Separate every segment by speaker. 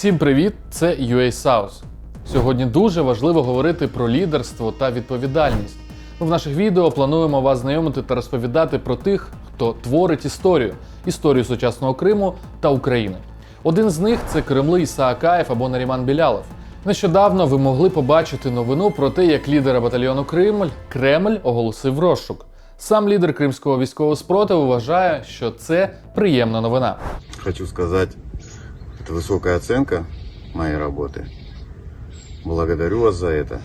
Speaker 1: Всім привіт! Це UA South. Сьогодні дуже важливо говорити про лідерство та відповідальність. Ми в наших відео плануємо вас знайомити та розповідати про тих, хто творить історію, історію сучасного Криму та України. Один з них це Кремли Ісаакаєв або Наріман Білялов. Нещодавно ви могли побачити новину про те, як лідера батальйону Кремль Кремль оголосив розшук. Сам лідер кримського військового спротиву вважає, що це приємна новина.
Speaker 2: Хочу сказать, это высокая оценка моей работы. Благодарю вас за это.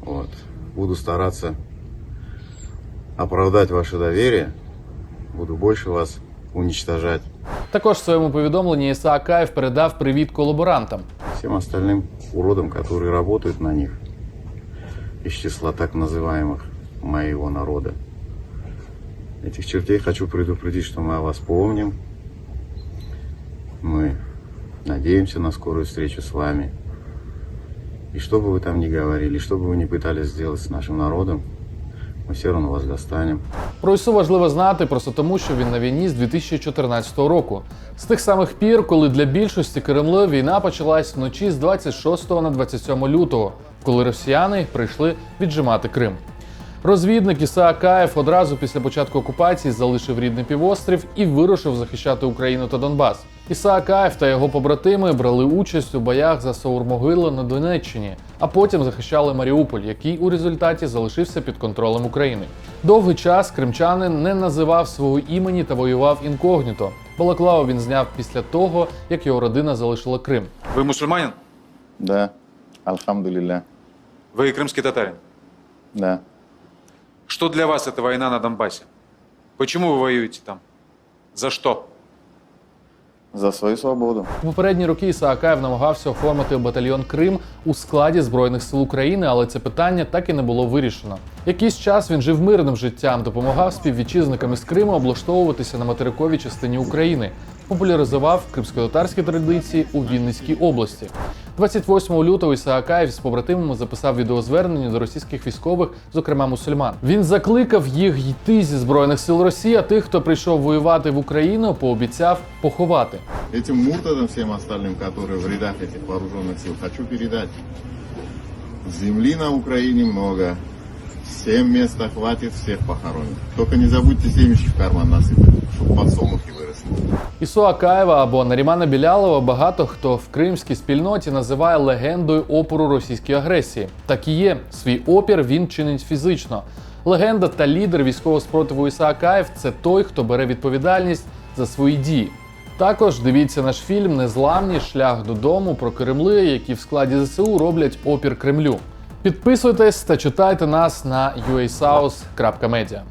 Speaker 2: Вот. Буду стараться оправдать ваше доверие. Буду больше вас уничтожать.
Speaker 1: Також в своєму повідомленні Ісаакаєв передав привіт колаборантам.
Speaker 2: Всем остальным уродам, которые работают на них. Из числа так называемых моего народа. Этих чертей хочу предупредить, что мы о вас помним. Мы надеемся на скорую встречу с вами. И что бы вы там ни говорили, что бы вы ни пытались сделать с нашим народом, мы все равно вас достанем.
Speaker 1: Про ІСУ важливо знати просто тому, що він на війні з 2014 року. З тих самих пір, коли для більшості Кремля війна почалась вночі з 26 на 27 лютого, коли росіяни прийшли віджимати Крим. Розвідник Ісаакаєв одразу після початку окупації залишив рідний півострів і вирушив захищати Україну та Донбас. Ісаакаєв та його побратими брали участь у боях за Саурмогилу на Донеччині, а потім захищали Маріуполь, який у результаті залишився під контролем України. Довгий час кримчанин не називав свого імені та воював інкогніто. Балаклаву він зняв після того, як його родина залишила Крим.
Speaker 3: Вы мусульманин?
Speaker 2: Да, альхамдулилля,
Speaker 3: Вы крымский татарин?
Speaker 2: да.
Speaker 3: Что для вас эта война на Донбассе? Почему вы воюете там? За что?
Speaker 2: За свою свободу.
Speaker 1: У попередні роки Ісаакаєв намагався оформити батальйон Крим у складі Збройних сил України, але це питання так і не було вирішено. Якийсь час він жив мирним життям, допомагав співвітчизникам із Криму облаштовуватися на материковій частині України, популяризував кримсько-татарські традиції у Вінницькій області. 28 лютого Ісаакаєв з побратимами записав відеозвернення до російських військових, зокрема мусульман. Він закликав їх йти зі збройних сил Росії, а тих, хто прийшов воювати в Україну, пообіцяв поховати.
Speaker 4: Этим муртадам, всем остальным, которые в рядах этих вооруженных сил, хочу передать. Земли на Украине много. Всем места хватит, всех похоронят. Только не забудьте семечки в карман насыпать, чтобы подсолнухи выросли.
Speaker 1: Ісу Акаєва або Нарімана Білялова багато хто в кримській спільноті називає легендою опору російській агресії. Так і є. Свій опір він чинить фізично. Легенда та лідер військового спротиву Іса Акаєв це той, хто бере відповідальність за свої дії. Також дивіться наш фільм Незламні шлях додому про Кремли, які в складі ЗСУ роблять опір Кремлю. Підписуйтесь та читайте нас на uasauce.media.